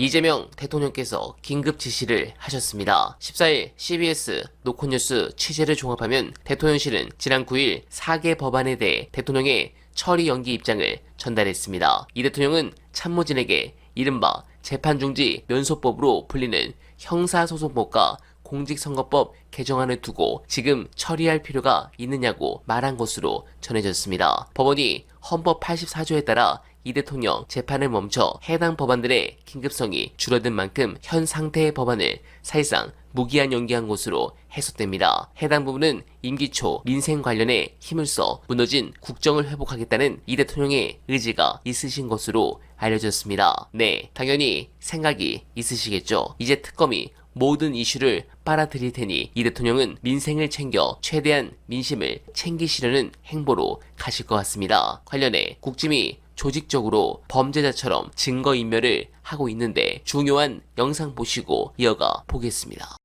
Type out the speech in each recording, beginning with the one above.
이재명 대통령께서 긴급 지시를 하셨습니다. 14일 CBS 노컷뉴스 취재를 종합하면 대통령실은 지난 9일 4개 법안에 대해 대통령의 처리 연기 입장을 전달했습니다. 이 대통령은 참모진에게 이른바 재판 중지 면소법으로 불리는 형사소송법과 공직선거법 개정안을 두고 지금 처리할 필요가 있느냐고 말한 것으로 전해졌습니다. 법원이 헌법 84조에 따라 이 대통령 재판을 멈춰 해당 법안들의 긴급성이 줄어든 만큼 현 상태의 법안을 사실상 무기한 연기한 것으로 해석됩니다. 해당 부분은 임기 초 민생 관련에 힘을 써 무너진 국정을 회복하겠다는 이 대통령의 의지가 있으신 것으로 알려졌습니다. 네, 당연히 생각이 있으시겠죠. 이제 특검이 모든 이슈를 빨아들일 테니 이 대통령은 민생을 챙겨 최대한 민심을 챙기시려는 행보로 가실 것 같습니다. 관련해 국짐이 조직적으로 범죄자처럼 증거인멸을 하고 있는데 중요한 영상 보시고 이어가 보겠습니다.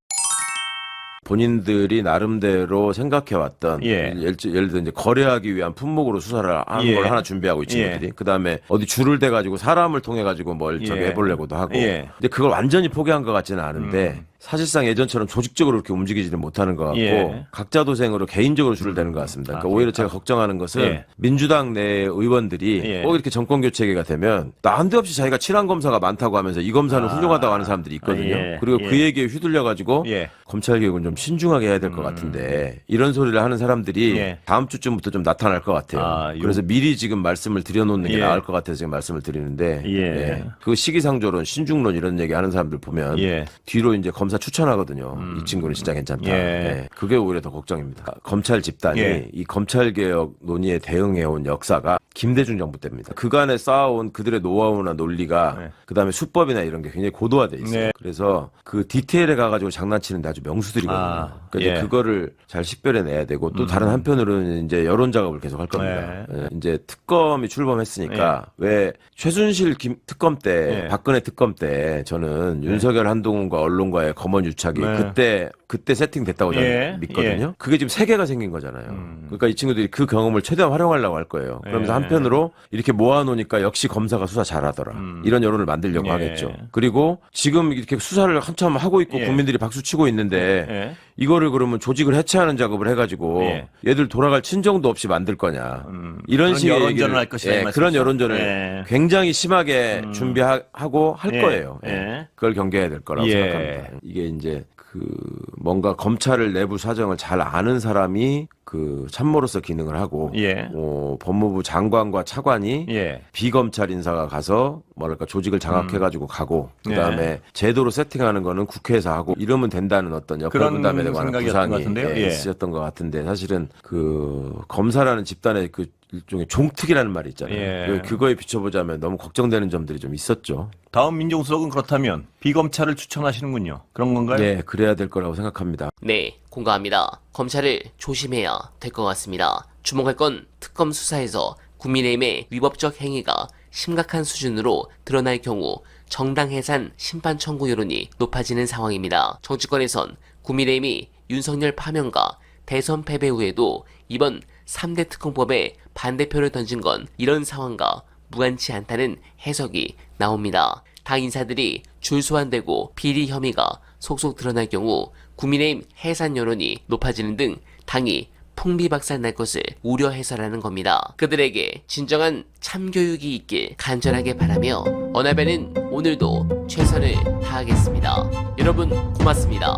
본인들이 나름대로 생각해왔던 예. 예를, 예를 들어 이제 거래하기 위한 품목으로 수사를 하는 예. 걸 하나 준비하고 이 친구들이 그 다음에 어디 줄을 대 가지고 사람을 통해 가지고 뭘 저기 예. 해보려고도 하고 예. 근데 그걸 완전히 포기한 것 같지는 않은데 음. 사실상 예전처럼 조직적으로 그렇게 움직이지는 못하는 것 같고 예. 각자 도생으로 개인적으로 줄을 대는 것 같습니다. 그러니까 아, 오히려 제가 걱정하는 것은 예. 민주당 내 의원들이 예. 꼭 이렇게 정권 교체가 되면 난데없이 자기가 친한 검사가 많다고 하면서 이 검사는 아. 훌륭하다고 하는 사람들이 있거든요. 아, 예. 그리고 그 예. 얘기에 휘둘려 가지고 예. 검찰 개혁은 좀 신중하게 해야 될것 같은데 이런 소리를 하는 사람들이 예. 다음 주쯤부터 좀 나타날 것 같아요. 아, 요- 그래서 미리 지금 말씀을 드려놓는 게 예. 나을 것 같아서 지금 말씀을 드리는데 예. 그 시기상조론, 신중론 이런 얘기 하는 사람들 보면 예. 뒤로 이제 검사 추천하거든요. 이 친구는 진짜 괜찮다. 예. 예. 그게 오히려 더 걱정입니다. 검찰 집단이 예. 이 검찰 개혁 논의에 대응해온 역사가 김대중 정부 때입니다. 그간에 쌓아온 그들의 노하우나 논리가 네. 그다음에 수법이나 이런 게 굉장히 고도화돼 있어요. 네. 그래서 그 디테일에 가가지고 장난치는데 아주 명수들이거든요. 아, 그러니까 예. 음. 그거를 잘 식별해내야 되고 또 다른 한편으로는 이제 여론 작업을 계속 할 겁니다. 네. 예, 이제 특검이 출범했으니까 왜 최순실 김, 특검 때 네. 박근혜 특검 때 저는 윤석열 한동훈과 언론과의 검언 유착이 네. 그때 그때 세팅됐다고 저는 예, 믿거든요. 그게 지금 세계가 생긴 거잖아요. 음. 그러니까 이 친구들이 그 경험을 최대한 활용하려고 할 거예요. 그러면서 예. 한편으로 이렇게 모아놓으니까 역시 검사가 수사 잘하더라. 이런 여론을 만들려고 예. 하겠죠. 그리고 지금 이렇게 수사를 한참 하고 있고 예. 국민들이 박수 치고 있는데 예. 이거를 그러면 조직을 해체하는 작업을 해가지고 예. 얘들 돌아갈 친정도 없이 만들 거냐 이런 그런 식의 여론전을 얘기를- 할 것이다, 이 예, 말씀이시죠? 그런 여론전을 예. 굉장히 심하게 준비하고 할 예. 거예요. 예. 예. 그걸 경계해야 될 거라고 예. 생각합니다. 이게 이제 그 뭔가 검찰을 내부 사정을 잘 아는 사람이 그 참모로서 기능을 하고 예. 어, 법무부 장관과 차관이 예. 비검찰 인사가 가서 뭐랄까 조직을 장악해가지고 가고 그 다음에 예. 제도로 세팅하는 거는 국회에서 하고 이러면 된다는 어떤 분담에 관한 구상이. 예, 예. 있었던 것 같은데 사실은 그 검사라는 집단의 그 일종의 종특이라는 말이 있잖아요. 예. 그- 그거에 비춰보자면 너무 걱정되는 점들이 좀 있었죠. 다음 민정수석은 그렇다면 비검찰을 추천하시는군요. 그런 건가요? 네, 그래야 될 거라고 생각합니다. 네, 공감합니다. 검찰을 조심해야 될 것 같습니다. 주목할 건 특검 수사에서 국민의힘의 위법적 행위가 심각한 수준으로 드러날 경우 정당 해산 심판 청구 여론이 높아지는 상황입니다. 정치권에선 국민의힘이 윤석열 파면과 대선 패배 후에도 이번 3대 특검법에 반대표를 던진 건 이런 상황과 무관치 않다는 해석이 나옵니다. 당 인사들이 줄 소환되고 비리 혐의가 속속 드러날 경우 국민의힘 해산 여론이 높아지는 등 당이 풍비박산 날 것을 우려해서라는 겁니다. 그들에게 진정한 참교육이 있길 간절하게 바라며 언하배는 오늘도 최선을 다하겠습니다. 여러분 고맙습니다.